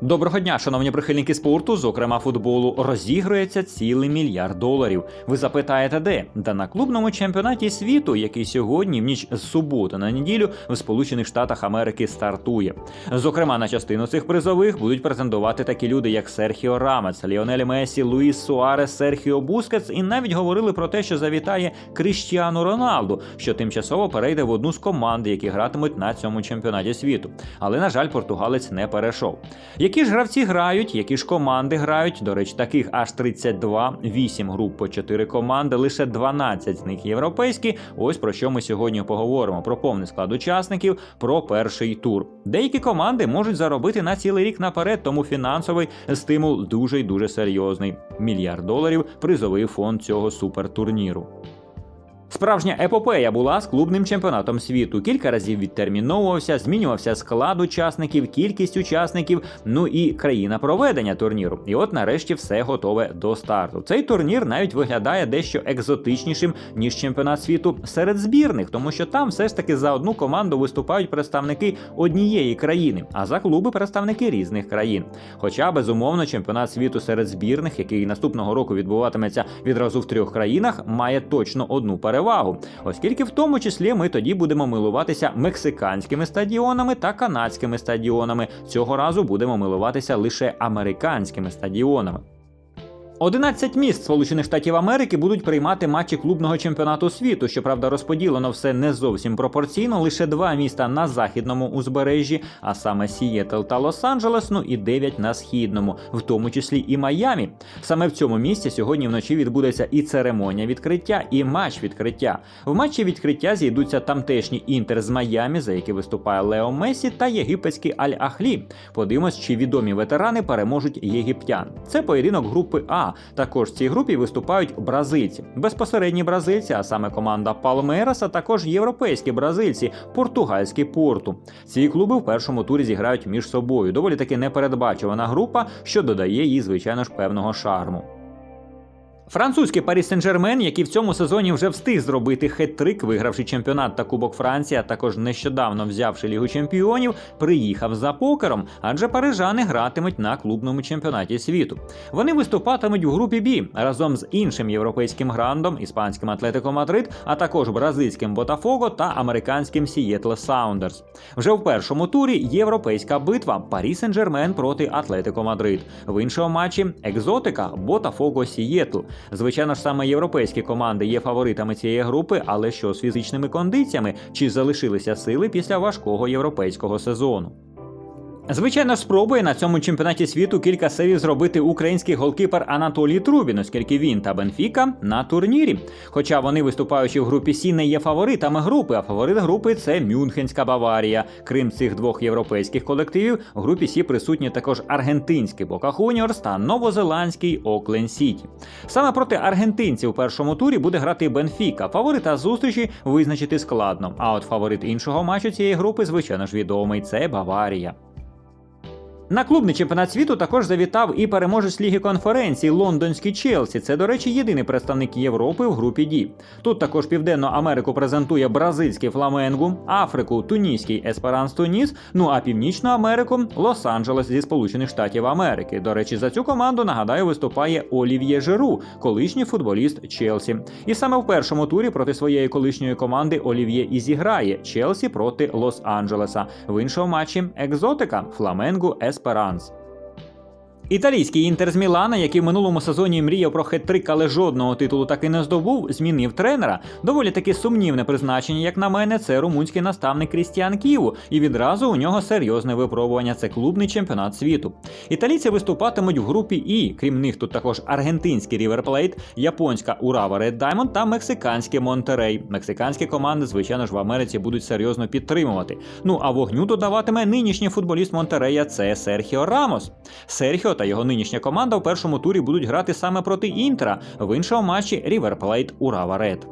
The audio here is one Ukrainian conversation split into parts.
Доброго дня, шановні прихильники спорту, зокрема футболу, розігрується цілий мільярд доларів. Ви запитаєте, де? Та на клубному чемпіонаті світу, який сьогодні, в ніч з суботи на неділю, в Сполучених Штатах Америки стартує. Зокрема, на частину цих призових будуть претендувати такі люди, як Серхіо Рамец, Ліонель Месі, Луїс Суарес, Серхіо Бускетс, і навіть говорили про те, що завітає Кріштіану Роналду, що тимчасово перейде в одну з команд, які гратимуть на цьому чемпіонаті світу. Але на жаль, португалець не перейшов. Які ж гравці грають, які ж команди грають? До речі, таких аж 32, 8 груп по 4 команди, лише 12 з них європейські. Ось про що ми сьогодні поговоримо: про повний склад учасників, про перший тур. Деякі команди можуть заробити на цілий рік наперед, тому фінансовий стимул дуже й дуже серйозний. Мільярд доларів призовий фонд цього супертурніру. Справжня епопея була з клубним чемпіонатом світу. Кілька разів відтерміновувався, змінювався склад учасників, кількість учасників, ну і країна проведення турніру. І от нарешті все готове до старту. Цей турнір навіть виглядає дещо екзотичнішим ніж чемпіонат світу серед збірних, тому що там все ж таки за одну команду виступають представники однієї країни, а за клуби представники різних країн. Хоча безумовно чемпіонат світу серед збірних, який наступного року відбуватиметься відразу в трьох країнах, має точно одну перевагу, оскільки в тому числі ми тоді будемо милуватися мексиканськими стадіонами та канадськими стадіонами. Цього разу будемо милуватися лише американськими стадіонами. 11 міст Сполучених Штатів Америки будуть приймати матчі клубного чемпіонату світу. Щоправда, розподілено все не зовсім пропорційно. Лише два міста на західному узбережжі, а саме Сієтл та Лос-Анджелес, ну і 9 на східному, в тому числі і Майамі. Саме в цьому місці сьогодні вночі відбудеться і церемонія відкриття, і матч відкриття. В матчі відкриття зійдуться тамтешні інтер з Майамі, за які виступає Лео Месі, та єгипетський Аль-Ахлі. Подивимось, чи відомі ветерани переможуть єгиптян. Це поєдинок групи А. Також в цій групі виступають бразильці, безпосередні бразильці, а саме команда Палмерас, а також європейські бразильці, португальські порту. Ці клуби в першому турі зіграють між собою. Доволі таки непередбачувана група, що додає їй, звичайно ж, певного шарму. Французький Парі Сен-Жермен, який в цьому сезоні вже встиг зробити хет-трик, вигравши чемпіонат та Кубок Франції, а також нещодавно взявши Лігу Чемпіонів, приїхав за покером, адже парижани гратимуть на клубному чемпіонаті світу. Вони виступатимуть в групі Бі разом з іншим європейським грандом, іспанським Атлетико Мадрид, а також бразильським Ботафого та американським Сієтле Саундерс. Вже в першому турі європейська битва Парі Сен-Жермен проти Атлетико Мадрид. В іншому матчі екзотика Ботафого Сієтл. Звичайно ж, саме європейські команди є фаворитами цієї групи, але що з фізичними кондиціями чи залишилися сили після важкого європейського сезону? Звичайно, спробує на цьому чемпіонаті світу кілька сейвів зробити український голкіпер Анатолій Трубін, оскільки він та Бенфіка на турнірі. Хоча вони, виступаючи в групі Сі, не є фаворитами групи, а фаворит групи це Мюнхенська Баварія. Крім цих двох європейських колективів, в групі Сі присутні також аргентинський Бока Хуніорс та новозеландський Окленд Сіті. Саме проти аргентинців у першому турі буде грати Бенфіка. Фаворита зустрічі визначити складно. А от фаворит іншого матчу цієї групи, звичайно ж, відомий це Баварія. На клубний чемпіонат світу також завітав і переможець ліги конференції лондонський Челсі. Це, до речі, єдиний представник Європи в групі Ді. Тут також Південну Америку презентує бразильський Фламенгу, Африку, Туніський Есперанс Туніс. Ну а Північну Америку Лос-Анджелес зі Сполучених Штатів Америки. До речі, за цю команду нагадаю виступає Олів'є Жиру, колишній футболіст Челсі. І саме в першому турі проти своєї колишньої команди Олів'є і зіграє Челсі проти Лос-Анджелеса. В іншому матчі екзотика Фламенгу Есперанс. Італійський інтер з Мілана, який в минулому сезоні мріяв про хет-трик, але жодного титулу так і не здобув, змінив тренера. Доволі таки сумнівне призначення, як на мене, це румунський наставник Крістіан Ківу, і відразу у нього серйозне випробування. Це клубний чемпіонат світу. Італійці виступатимуть в групі І. Крім них тут також аргентинський Рівер Плейт, японська Урава Ред Даймонд та мексиканський Монтерей. Мексиканські команди, звичайно ж, в Америці будуть серйозно підтримувати. Ну а вогню додаватиме нинішній футболіст Монтерея це Серхіо Рамос. Серхіо та його нинішня команда в першому турі будуть грати саме проти Інтера, в іншому матчі Ріверплейт Урава Ред.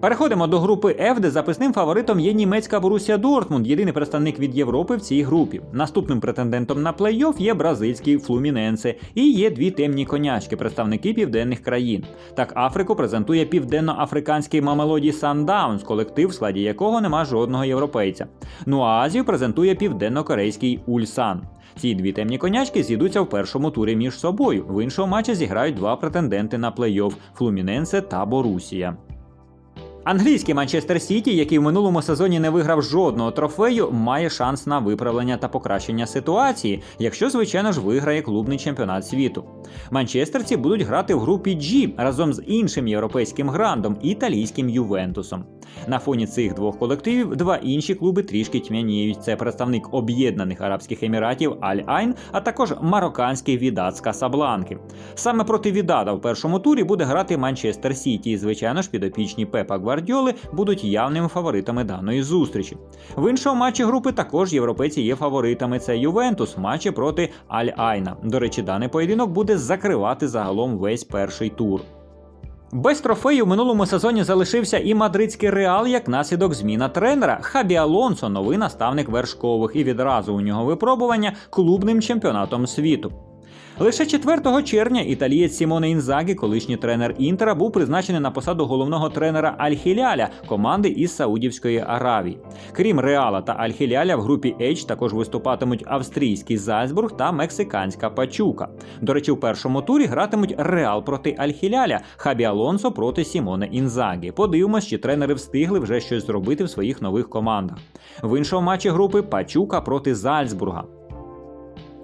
Переходимо до групи F, де записним фаворитом є німецька Борусія Дортмунд, єдиний представник від Європи в цій групі. Наступним претендентом на плей-офф є бразильський Флуміненсе і є дві темні конячки, представники південних країн. Так Африку презентує південно-африканський Мамелоді Сандаунс, колектив, в складі якого нема жодного європейця. Ну а Азію презентує південно-корейський Ульсан. Ці дві темні конячки зійдуться в першому турі між собою. В іншому матчі зіграють два претенденти на плей-офф Флуміненсе та Борусія. Англійський Манчестер Сіті, який в минулому сезоні не виграв жодного трофею, має шанс на виправлення та покращення ситуації, якщо, звичайно ж, виграє клубний чемпіонат світу. Манчестерці будуть грати в групі G разом з іншим європейським грандом італійським Ювентусом. На фоні цих двох колективів два інші клуби трішки тьмяніють. Це представник Об'єднаних Арабських Еміратів Аль-Айн, а також марокканський Відат з Касабланки. Саме проти Відада в першому турі буде грати Манчестер Сіті. І, звичайно ж, підопічні Пепа Гвардіоли будуть явними фаворитами даної зустрічі. В іншому матчі групи також європейці є фаворитами. Це Ювентус матчі проти Аль-Айна. До речі, даний поєдинок буде закривати загалом весь перший тур. Без трофею в минулому сезоні залишився і мадридський реал як наслідок зміна тренера. Хабі Алонсо, новий наставник вершкових, і відразу у нього випробування клубним чемпіонатом світу. Лише 4 червня італієць Сімоне Інзагі, колишній тренер Інтера, був призначений на посаду головного тренера Аль-Хіляля команди із Саудівської Аравії. Крім Реала та Аль-Хіляля, в групі H також виступатимуть австрійський Зальцбург та мексиканська Пачука. До речі, в першому турі гратимуть Реал проти Аль-Хіляля, Хабі Алонсо проти Сімоне Інзагі. Подивимось, чи тренери встигли вже щось зробити в своїх нових командах. В іншому матчі групи Пачука проти Зальцбурга.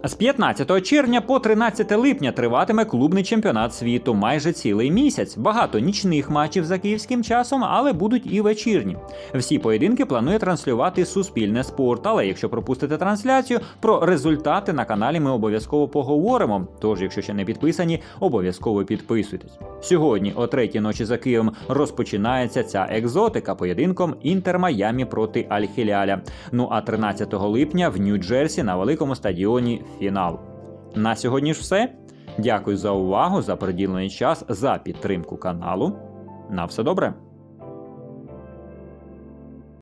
З 15 червня по 13 липня триватиме клубний чемпіонат світу майже цілий місяць. Багато нічних матчів за київським часом, але будуть і вечірні. Всі поєдинки планує транслювати Суспільне спорт. Але якщо пропустите трансляцію, про результати на каналі ми обов'язково поговоримо. Тож, якщо ще не підписані, обов'язково підписуйтесь. Сьогодні, о третій ночі за Києвом, розпочинається ця екзотика поєдинком Інтер Майамі проти Аль-Хіляля. Ну а 13 липня в Нью-Джерсі на великому стадіоні фінал. На сьогодні ж все. Дякую за увагу, за приділений час, за підтримку каналу. На все добре.